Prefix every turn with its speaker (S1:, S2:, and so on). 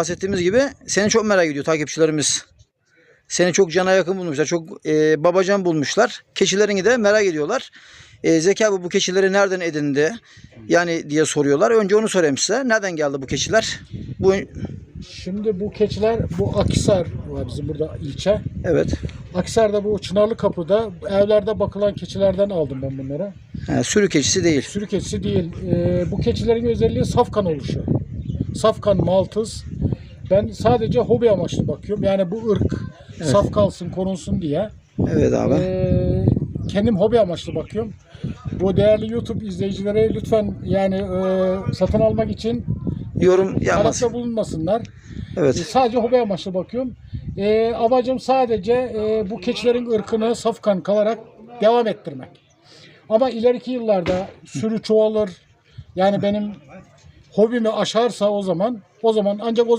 S1: Bahsettiğimiz gibi seni çok merak ediyor takipçilerimiz. Seni çok cana yakın bulmuşlar. Çok e, babacan bulmuşlar. Keçilerini de merak ediyorlar. E, Zeki abi bu keçileri nereden edindi? Yani diye soruyorlar. Önce onu sorayım size. Nereden geldi bu keçiler? Bu
S2: Şimdi bu keçiler bu Akisar var bizim burada ilçe.
S1: evet.
S2: Akisar'da bu Çınarlı Kapı'da evlerde bakılan keçilerden aldım ben bunları.
S1: Ha, sürü keçisi değil.
S2: Sürü keçisi değil. Ee, bu keçilerin özelliği safkan oluşu. Safkan, maltız. Ben sadece hobi amaçlı bakıyorum. Yani bu ırk saf kalsın, korunsun diye.
S1: Evet abi.
S2: Ee, kendim hobi amaçlı bakıyorum. Bu değerli YouTube izleyicilere lütfen yani e, satın almak için
S1: Yorum
S2: talepte bulunmasınlar. E,
S1: Evet.
S2: Sadece hobi amaçlı bakıyorum. E, amacım sadece e, bu keçilerin ırkını safkan kalarak devam ettirmek. Ama ileriki yıllarda sürü çoğalır. Yani benim hobimi aşarsa o zaman o zaman ancak o zaman